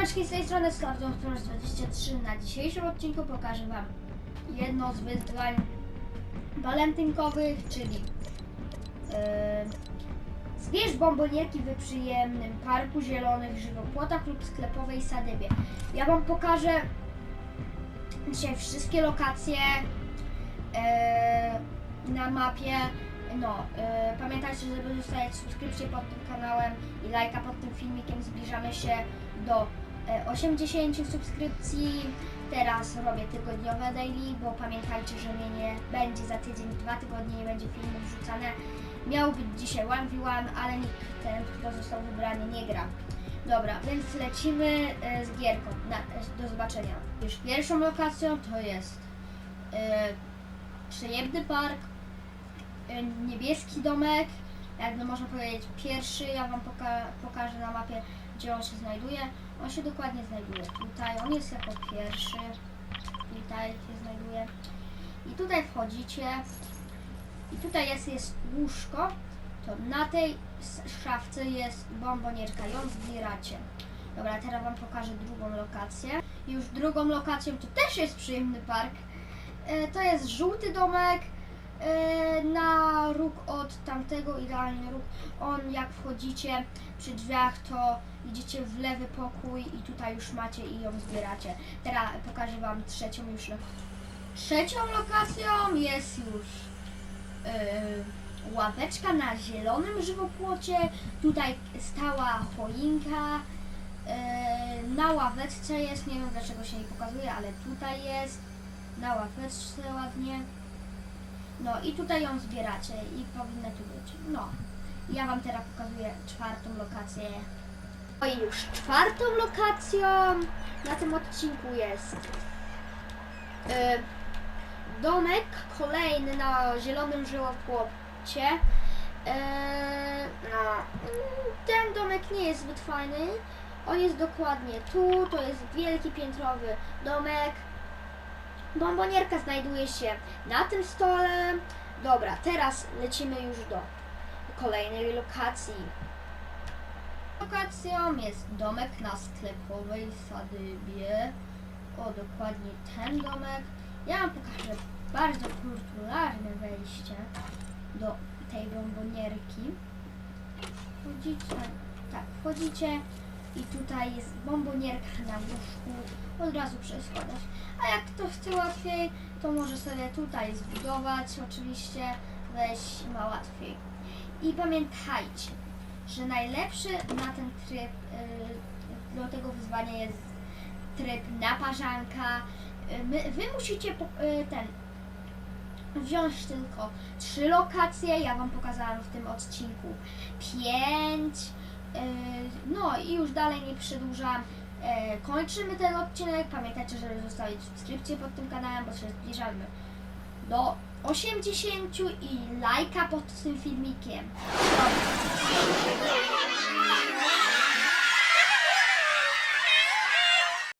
wszystkich, z tej strony Skorpion 23. Na dzisiejszym odcinku pokażę Wam jedno z wyzwań walentynkowych, czyli yy, zbierz bombonierki w przyjemnym parku zielonych żywopłotach lub sklepowej sadybie. Ja Wam pokażę dzisiaj wszystkie lokacje yy, na mapie. No, yy, pamiętajcie, żeby zostawiać subskrypcję pod tym kanałem i lajka pod tym filmikiem. Zbliżamy się do 80 subskrypcji. Teraz robię tygodniowe daily, bo pamiętajcie, że mnie nie będzie za tydzień, dwa tygodnie nie będzie filmów wrzucane. Miał być dzisiaj 1v1, ale nikt, ten, kto został wybrany, nie gra. Dobra, więc lecimy e, z gierką. Na, e, do zobaczenia. Już pierwszą lokacją to jest e, przyjemny park, e, niebieski domek, jakby można powiedzieć pierwszy. Ja Wam poka pokażę na mapie, gdzie on się znajduje. On się dokładnie znajduje tutaj. On jest jako pierwszy. Tutaj się znajduje. I tutaj wchodzicie. I tutaj jest, jest łóżko. To na tej szafce jest bombonierka. Ją zbieracie. Dobra, teraz Wam pokażę drugą lokację. Już drugą lokacją to też jest przyjemny park. E, to jest żółty domek. E, na róg od tamtego, idealnie róg. On jak wchodzicie przy drzwiach, to idziecie w lewy pokój i tutaj już macie i ją zbieracie. Teraz pokażę Wam trzecią już lokację. Trzecią lokacją jest już yy, ławeczka na zielonym żywopłocie. Tutaj stała choinka. Yy, na ławeczce jest, nie wiem dlaczego się nie pokazuje, ale tutaj jest. Na ławeczce ładnie. No i tutaj ją zbieracie i powinna tu być. No. Ja Wam teraz pokazuję czwartą lokację. No i już czwartą lokacją na tym odcinku jest e, domek kolejny na zielonym żywopłocie. E, no, mm, ten domek nie jest zbyt fajny. On jest dokładnie tu, to jest wielki piętrowy domek. Bombonierka znajduje się na tym stole. Dobra, teraz lecimy już do kolejnej lokacji. Lokacją jest domek na sklepowej sadybie. O, dokładnie ten domek. Ja Wam pokażę bardzo kulturalne wejście do tej bombonierki. Wchodzicie, tak, wchodzicie i tutaj jest bombonierka na łóżku. Od razu przeskładać. A jak kto chce łatwiej, to może sobie tutaj zbudować. Oczywiście wejść ma łatwiej. I pamiętajcie, że najlepszy na ten tryb, y, do tego wyzwania jest tryb naparzanka. Y, My, wy musicie po, y, ten wziąć tylko trzy lokacje. Ja Wam pokazałam w tym odcinku pięć. Y, No i już dalej nie przedłużam. E, Kończymy ten odcinek. Pamiętajcie, żeby zostawić subskrypcję pod tym kanałem, bo się zbliżamy do 80 i lajka pod tym filmikiem.